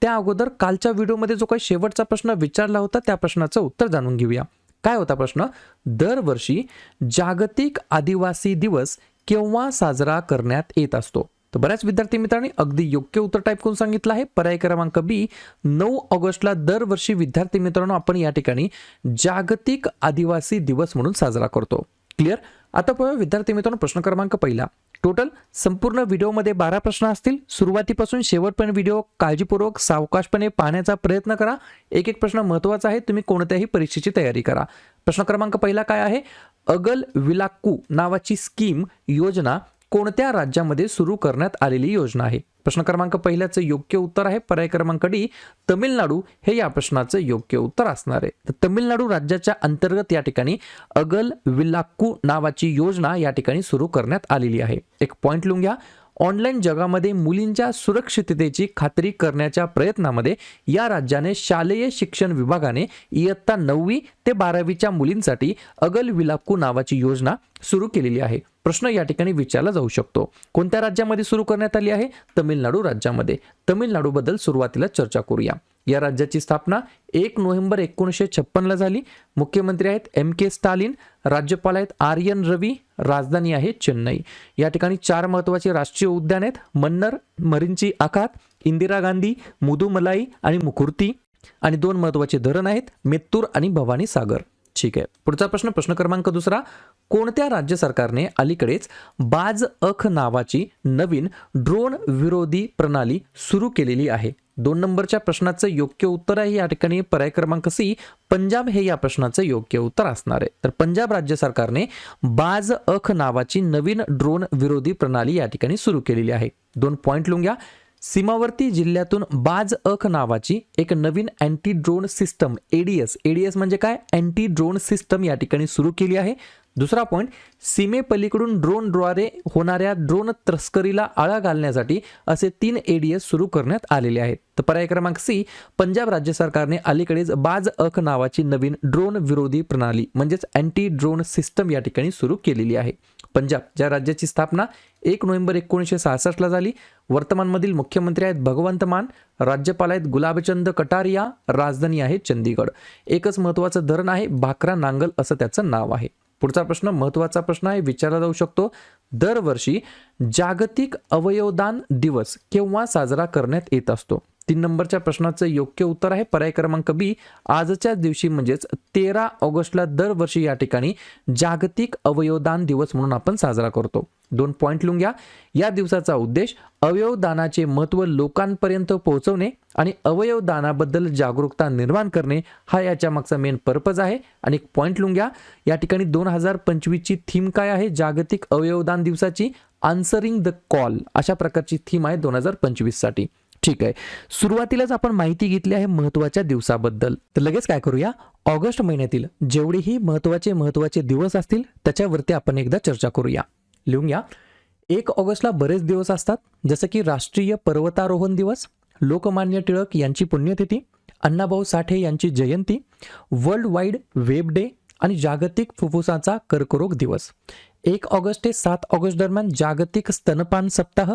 त्या अगोदर कालच्या व्हिडिओमध्ये जो काही शेवटचा प्रश्न विचारला होता त्या प्रश्नाचं उत्तर जाणून घेऊया. काय होता प्रश्न? दरवर्षी जागतिक आदिवासी दिवस केव्हा साजरा करण्यात येत असतो? तर बऱ्याच विद्यार्थी मित्रांनी अगदी योग्य उत्तर टाईप करून सांगितलं आहे. पर्याय क्रमांक बी नऊ ऑगस्टला दरवर्षी विद्यार्थी मित्रांनो आपण या ठिकाणी जागतिक आदिवासी दिवस म्हणून साजरा करतो. क्लिअर आता पाहूया विद्यार्थी मित्रांनो प्रश्न क्रमांक पहिला. टोटल संपूर्ण व्हिडिओमध्ये बारा प्रश्न असतील. सुरुवातीपासून शेवटपर्यंत व्हिडिओ काळजीपूर्वक सावकाशपणे पाहण्याचा प्रयत्न करा. एक एक प्रश्न महत्त्वाचा आहे तुम्ही कोणत्याही परीक्षेची तयारी करा. प्रश्न क्रमांक पहिला काय आहे? अगल विलाक्कू नावाची स्कीम योजना कोणत्या राज्यामध्ये सुरू करण्यात आलेली योजना आहे? प्रश्न क्रमांक पहिल्याचं योग्य उत्तर आहे. पर्याय क्रमांक डी तमिळनाडू. हे या प्रश्नाचं योग्य उत्तर असणार आहे. तर तमिळनाडू राज्याच्या अंतर्गत या ठिकाणी अगल विलाक्कू नावाची योजना या ठिकाणी सुरू करण्यात आलेली आहे. एक पॉईंट लिहून घ्या. ऑनलाईन जगामध्ये मुलींच्या सुरक्षिततेची खात्री करण्याच्या प्रयत्नामध्ये या राज्याने शालेय शिक्षण विभागाने इयत्ता नववी ते बारावीच्या मुलींसाठी अगल विलाक्कू नावाची योजना सुरू केलेली आहे. प्रश्न या ठिकाणी विचारला जाऊ शकतो. कोणत्या राज्यामध्ये सुरू करण्यात आली आहे? तमिळनाडू राज्यामध्ये. तमिळनाडूबद्दल सुरुवातीला चर्चा करूया. या राज्याची स्थापना एक नोव्हेंबर एकोणीसशे छप्पनला झाली. मुख्यमंत्री आहेत एम के स्टालिन राज्यपाल आहेत आर्यन रवी राजधानी आहे चेन्नई. या ठिकाणी चार महत्त्वाचे राष्ट्रीय उद्यान आहेत. मन्नर मरिंची आखात इंदिरा गांधी मुदुमलाई आणि मुकुर्ती. आणि दोन महत्त्वाचे धरण आहेत मेत्तूर आणि भवानी सागर. ठीक आहे. पुढचा प्रश्न प्रश्न क्रमांक दुसरा. कोणत्या राज्य सरकारने अलीकडेच बाज अख नावाची नवीन ड्रोन विरोधी प्रणाली सुरू केलेली आहे? दोन नंबरच्या प्रश्नाचं योग्य उत्तर आहे. या ठिकाणी पर्याय क्रमांक सी पंजाब हे या प्रश्नाचं योग्य उत्तर असणार आहे. तर पंजाब राज्य सरकारने बाज अख नावाची नवीन ड्रोन विरोधी प्रणाली या ठिकाणी सुरू केलेली आहे. दोन पॉईंट लिहून घ्या सीमावर्ती जिल्ह्यातून बाज अख नावाची एक नवीन anti drone system ADS ADS म्हणजे काय? अँटी ड्रोन सिस्टम या ठिकाणी सुरू केली आहे. दुसरा पॉईंट सीमेपलीकडून ड्रोनद्वारे होणाऱ्या ड्रोन तस्करीला आळा घालण्यासाठी असे तीन एडीएस सुरू करण्यात आलेले आहेत. तर पर्याय क्रमांक सी पंजाब राज्य सरकारने अलीकडेच बाज अख नावाची नवीन ड्रोन विरोधी प्रणाली म्हणजेच अँटी ड्रोन सिस्टम या ठिकाणी सुरू केलेली आहे. पंजाब ज्या राज्याची स्थापना एक नोव्हेंबर एकोणीसशे सहासष्टला झाली वर्तमानमधील मुख्यमंत्री आहेत भगवंत मान राज्यपाल आहेत गुलाबचंद कटारिया राजधानी आहे चंदीगड. एकच महत्त्वाचं धरण आहे भाकरा नांगल असं त्याचं नाव आहे. पुढचा प्रश्न महत्त्वाचा प्रश्न आहे विचारला जाऊ शकतो. दरवर्षी जागतिक अवयवदान दिवस केव्हा साजरा करण्यात येत असतो? तीन नंबरच्या प्रश्नाचं योग्य उत्तर आहे. पर्याय क्रमांक बी आजच्या दिवशी म्हणजेच तेरा ऑगस्टला दरवर्षी या ठिकाणी जागतिक अवयवदान दिवस म्हणून आपण साजरा करतो. दोन पॉईंट लिहून घ्या. या दिवसाचा उद्देश अवयवदानाचे महत्त्व लोकांपर्यंत पोहोचवणे आणि अवयवदानाबद्दल जागरूकता निर्माण करणे हा याच्या मागचा मेन पर्पज आहे. आणि एक पॉईंट लिहून घ्या. या ठिकाणी दोन हजार पंचवीसची थीम काय आहे? जागतिक अवयवदान दिवसाची आन्सरिंग द कॉल अशा प्रकारची थीम आहे दोन हजार पंचवीससाठी. ठीक आहे. सुरुवातीलाच आपण माहिती घेतली आहे महत्त्वाच्या दिवसाबद्दल. तर लगेच काय करूया? ऑगस्ट महिन्यातील जेवढेही महत्त्वाचे महत्त्वाचे दिवस असतील त्याच्यावरती आपण एकदा चर्चा करूया. लिहून घ्या. एक ऑगस्टला बरेच दिवस असतात जसं की राष्ट्रीय पर्वतारोहण दिवस लोकमान्य टिळक यांची पुण्यतिथी अण्णाभाऊ साठे यांची जयंती वर्ल्ड वाईड वेब डे आणि जागतिक फुफ्फुसाचा कर्करोग दिवस. एक ऑगस्ट ते सात ऑगस्ट दरम्यान जागतिक स्तनपान सप्ताह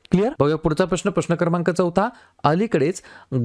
क्लिअर बघा पुढचा प्रश्न प्रश्न क्रमांक चौथा. अलीकडेच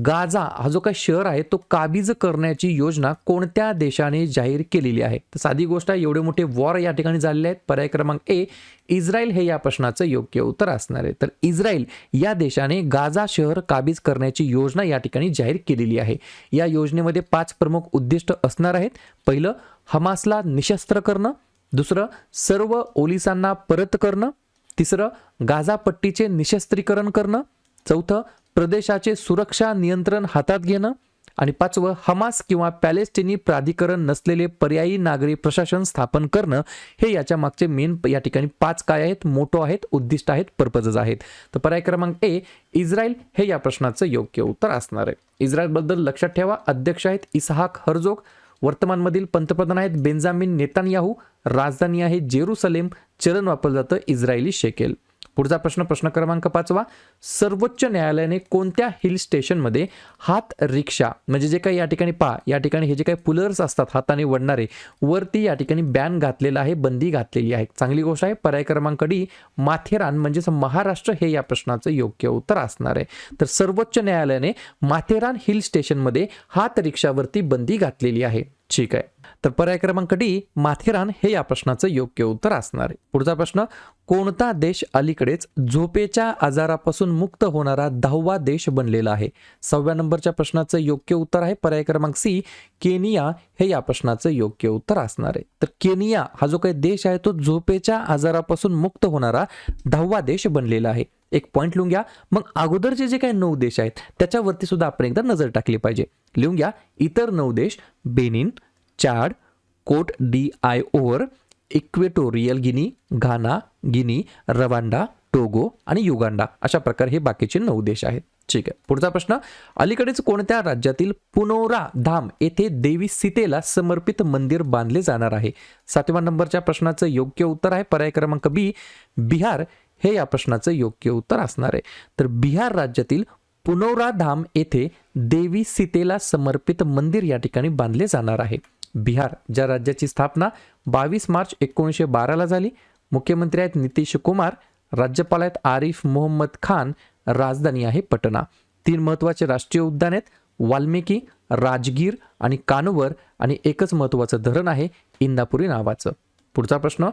गाझा हा जो काही शहर आहे तो काबीज करण्याची योजना कोणत्या देशाने जाहीर केलेली आहे? तर साधी गोष्ट आहे एवढे मोठे वॉर या ठिकाणी झालेले आहेत. पर्याय क्रमांक ए इस्रायल हे या प्रश्नाचं योग्य उत्तर असणार आहे. तर इस्रायल या देशाने गाझा शहर काबीज करण्याची योजना या ठिकाणी जाहीर केलेली आहे. या योजनेमध्ये पाच प्रमुख उद्दिष्ट असणार आहेत. पहिलं हमासला निशस्त्र करणं. दुसरं सर्व ओलिसांना परत करणं. तिसरं गाझापट्टीचे निशस्त्रीकरण करणं. चौथं प्रदेशाचे सुरक्षा नियंत्रण हातात घेणं. आणि पाचवं हमास किंवा पॅलेस्टिनी प्राधिकरण नसलेले पर्यायी नागरी प्रशासन स्थापन करणं. हे याच्या मागचे मेन या ठिकाणी पाच काय आहेत? मोठो आहेत उद्दिष्ट आहेत पर्पजेस आहेत. तर पर्याय क्रमांक ए इस्रायल. हे या प्रश्नाचं योग्य उत्तर असणार आहे. इस्रायलबद्दल लक्षात ठेवा. अध्यक्ष आहेत इसहाक हरजोग. वर्तमानमधील पंतप्रधान आहेत बेंजामिन नेतान्याहू राजधानी आहे जेरुसलेम चलन वापरलं जातं इस्रायली शेकेल. पुढचा प्रश्न प्रश्न क्रमांक पाचवा. सर्वोच्च न्यायालयाने कोणत्या हिल स्टेशनमध्ये हात रिक्षा म्हणजे जे काही या ठिकाणी पा या ठिकाणी हे जे काही पुलर्स असतात हाताने वडणारे वरती या ठिकाणी बॅन घातलेला आहे बंदी घातलेली आहे. चांगली गोष्ट आहे पर्याय क्रमांक डी माथेरान म्हणजेच महाराष्ट्र हे या प्रश्नाचं योग्य उत्तर असणार आहे. तर सर्वोच्च न्यायालयाने माथेरान हिल स्टेशनमध्ये हात रिक्षावरती बंदी घातलेली आहे. ठीक आहे. तर पर्याय क्रमांक डी माथेरान हे या प्रश्नाचं योग्य उत्तर असणार आहे. पुढचा प्रश्न कोणता देश अलीकडेच झोपेच्या आजारापासून मुक्त होणारा दहावा देश बनलेला आहे? सहाव्या नंबरच्या प्रश्नाचं योग्य उत्तर आहे. पर्याय क्रमांक सी केनिया हे या प्रश्नाचं योग्य उत्तर असणार आहे. तर केनिया हा जो काही देश आहे तो झोपेच्या आजारापासून मुक्त होणारा दहावा देश बनलेला आहे. एक पॉईंट लिहून घ्या. मग अगोदरचे जे काही नऊ देश आहेत त्याच्यावरती सुद्धा आपण एकदा नजर टाकली पाहिजे. लिहून घ्या इतर नऊ देश Benin Chad Cote d'Ivoire Equatorial Guinea Ghana Guinea Rwanda Togo आणि युगांडा. अशा प्रकारे हे बाकीचे नऊ देश आहेत. ठीक आहे. पुढचा प्रश्न. अलीकडेच कोणत्या राज्यातील पुनोरा धाम येथे देवी सीतेला समर्पित मंदिर बांधले जाणार आहे? सातव्या नंबरच्या प्रश्नाचं योग्य उत्तर आहे. पर्याय क्रमांक बी बिहार. हे या प्रश्नाचं योग्य उत्तर असणार आहे. तर बिहार राज्यातील पुनोरा धाम येथे देवी सीतेला समर्पित मंदिर या ठिकाणी बांधले जाणार आहे. बिहार ज्या राज्याची स्थापना बावीस मार्च एकोणीसशे बाराला झाली मुख्यमंत्री आहेत नितीश कुमार राज्यपाल आहेत आरिफ मोहम्मद खान राजधानी आहे पटना. तीन महत्त्वाचे राष्ट्रीय उद्यान आहेत वाल्मिकी राजगीर आणि कानवर आणि एकच महत्त्वाचं धरण आहे इंदापुरी नावाचं. पुढचा प्रश्न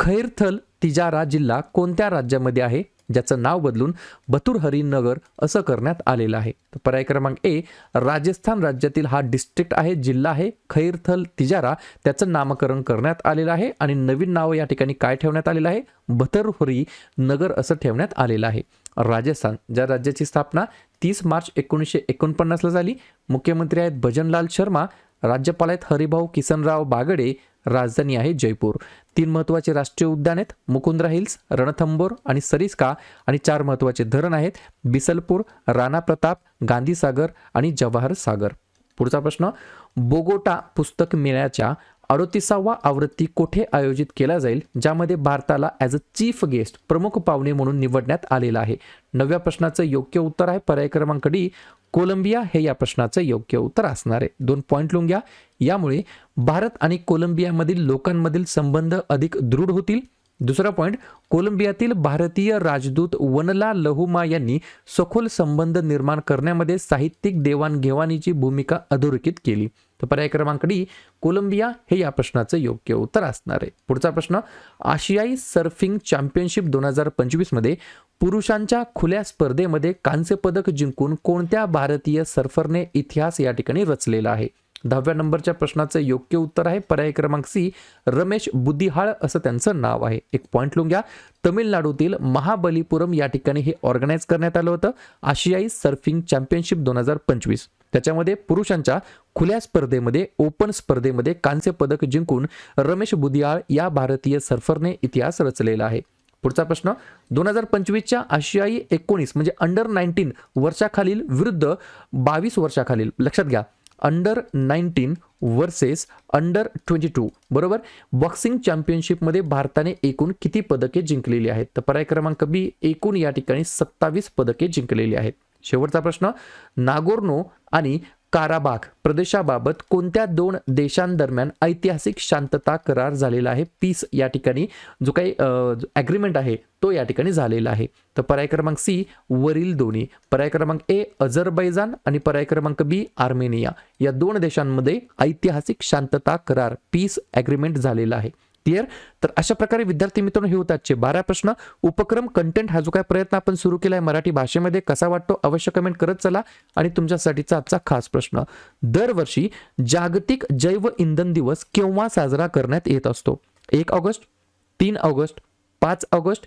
खैरथल तिजारा जिल्हा कोणत्या राज्यामध्ये आहे? ज्याचं नाव बदलून बतुरहरी नगर असं करण्यात आलेलं आहे. तर पर्याय क्रमांक ए राजस्थान राज्यातील हा डिस्ट्रिक्ट आहे जिल्हा आहे खैरथल तिजारा. त्याचं नामकरण करण्यात आलेलं आहे आणि नवीन नाव या ठिकाणी काय ठेवण्यात आलेलं आहे? बतरहुरी नगर असं ठेवण्यात आलेलं आहे. राजस्थान ज्या राज्याची स्थापना तीस मार्च एकोणीसशे एकोणपन्नासला झाली मुख्यमंत्री आहेत भजनलाल शर्मा राज्यपाल आहेत हरिभाऊ किसनराव बागडे राजधानी आहे जयपूर. तीन महत्त्वाचे राष्ट्रीय उद्यान आहेत. मुकुंद्रा हिल्स रणथंबोर आणि सरिस्का आणि चार महत्त्वाचे धरण आहेत. बिसलपूर राणा प्रताप गांधीसागर आणि जवाहर सागर. पुढचा प्रश्न बोगोटा पुस्तक मेळ्याच्या अडोतीसावा आवृत्ती कोठे आयोजित केला जाईल? ज्यामध्ये भारताला ॲज अ चीफ गेस्ट प्रमुख पाहुणे म्हणून निवडण्यात आलेला आहे. नवव्या प्रश्नाचं योग्य उत्तर आहे पर्याय क्रमांक डी कोलंबिया हे या प्रश्नाचं योग्य उत्तर असणार आहे. दोन पॉईंट लिहून घ्या. यामुळे भारत आणि कोलंबियामधील लोकांमधील संबंध अधिक दृढ होतील. दुसरा पॉईंट कोलंबियातील भारतीय राजदूत वनला लहुमा यांनी सखोल संबंध निर्माण करण्यामध्ये साहित्यिक देवाणघेवाणीची भूमिका अधोरेखित केली. तर पर्याय क्रमांक डी कोलंबिया हे या प्रश्नाचं योग्य उत्तर असणार आहे. पुढचा प्रश्न आशियाई सर्फिंग चॅम्पियनशिप दोन हजार पंचवीसमध्ये पुरुषांच्या खुल्या स्पर्धेमध्ये कांस्य पदक जिंकून कोणत्या भारतीय सर्फरने इतिहास या ठिकाणी रचलेला आहे? दहाव्या नंबरच्या प्रश्नाचं योग्य उत्तर आहे पर्याय क्रमांक सी रमेश बुद्धिहाळ असं त्यांचं नाव आहे. एक पॉईंट लिहून घ्या. तमिळनाडूतील महाबलीपुरम या ठिकाणी हे ऑर्गनाईज करण्यात आलं होतं. आशियाई सर्फिंग चॅम्पियनशिप दोन हजार पंचवीस. त्याच्यामध्ये पुरुषांच्या खुल्या स्पर्धेमध्ये ओपन स्पर्धेमध्ये कांस्य पदक जिंकून रमेश बुदियाळ या भारतीय सर्फरने इतिहास रचलेला आहे. पुढचा प्रश्न दोन हजार पंचवीसच्या आशियाई एकोणीस म्हणजे अंडर नाईन्टीन वर्षाखालील विरुद्ध बावीस वर्षाखालील लक्षात घ्या under nineteen versus under twenty two बरोबर? बॉक्सिंग चॅम्पियनशिपमध्ये भारताने एकूण किती पदके जिंकलेली आहेत? तर पर्याय क्रमांक बी एकूण या ठिकाणी सत्तावीस पदके जिंकलेली आहेत. शेवटचा प्रश्न नागोर्नो आणि काराबाग प्रदेशाबाबत कोणत्या दोन देशांदरम्यान ऐतिहासिक शांतता करार झालेला आहे? पीस या ठिकाणी जो काही ॲग्रीमेंट आहे तो या ठिकाणी झालेला आहे. तर पर्याय क्रमांक सी वरील दोन्ही. पर्याय क्रमांक ए अझरबैजान आणि पर्याय क्रमांक बी आर्मेनिया. या दोन देशांमध्ये ऐतिहासिक शांतता करार पीस ॲग्रीमेंट झालेला आहे. क्लिअर? तर अशा प्रकारे विद्यार्थी मित्रांनो हे होतात आजचे बारा प्रश्न. उपक्रम कंटेंट हा जो काय प्रयत्न आपण सुरू केला आहे मराठी भाषेमध्ये कसा वाटतो अवश्य कमेंट करत चला. आणि तुमच्यासाठीचा आजचा खास प्रश्न. दरवर्षी जागतिक जैव इंधन दिवस केव्हा साजरा करण्यात येत असतो? एक ऑगस्ट तीन ऑगस्ट पाच ऑगस्ट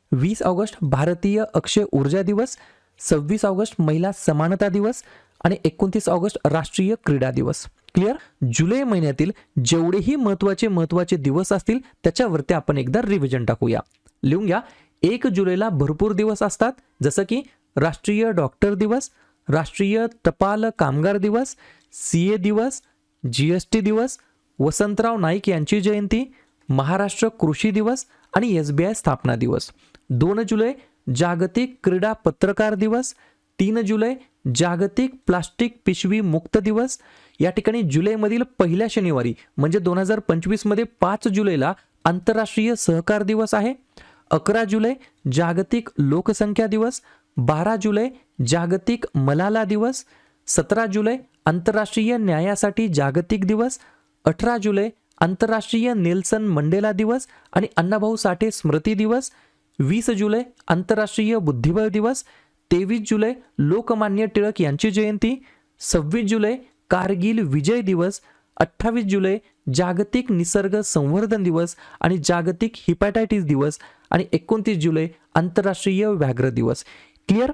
वीस ऑगस्ट भारतीय अक्षय ऊर्जा दिवस सव्वीस ऑगस्ट महिला समानता दिवस आणि एकोणतीस ऑगस्ट राष्ट्रीय क्रीडा दिवस. क्लिअर जुलै महिन्यातील जेवढेही महत्त्वाचे महत्त्वाचे दिवस असतील त्याच्यावरती आपण एकदा रिव्हिजन टाकूया. लिहून घ्या. एक जुलैला भरपूर दिवस असतात जसं की राष्ट्रीय डॉक्टर दिवस राष्ट्रीय टपाल कामगार दिवस सी ए दिवस जी एस टी दिवस वसंतराव नाईक यांची जयंती महाराष्ट्र कृषी दिवस आणि एस बी आय स्थापना दिवस. दोन जुलै जागतिक क्रीडा पत्रकार दिवस. तीन जुलै जागतिक प्लास्टिक पिशवी मुक्त दिवस. या ठिकाणी जुलैमधील पहिल्या शनिवारी म्हणजे दोन हजार पंचवीसमध्ये पाच जुलैला आंतरराष्ट्रीय सहकार दिवस आहे. अकरा जुलै जागतिक लोकसंख्या दिवस. बारा जुलै जागतिक मलाला दिवस. सतरा जुलै आंतरराष्ट्रीय न्यायासाठी जागतिक दिवस. अठरा जुलै आंतरराष्ट्रीय नेल्सन मंडेला दिवस आणि अण्णाभाऊ साठे स्मृती दिवस वीस जुलै आंतरराष्ट्रीय बुद्धिबळ दिवस तेवीस जुलै लोकमान्य टिळक यांची जयंती सव्वीस जुलै कारगिल विजय दिवस अठ्ठावीस जुलै जागतिक निसर्ग संवर्धन दिवस आणि जागतिक हिपॅटायटिस दिवस आणि एकोणतीस जुलै आंतरराष्ट्रीय व्याघ्र दिवस. क्लिअर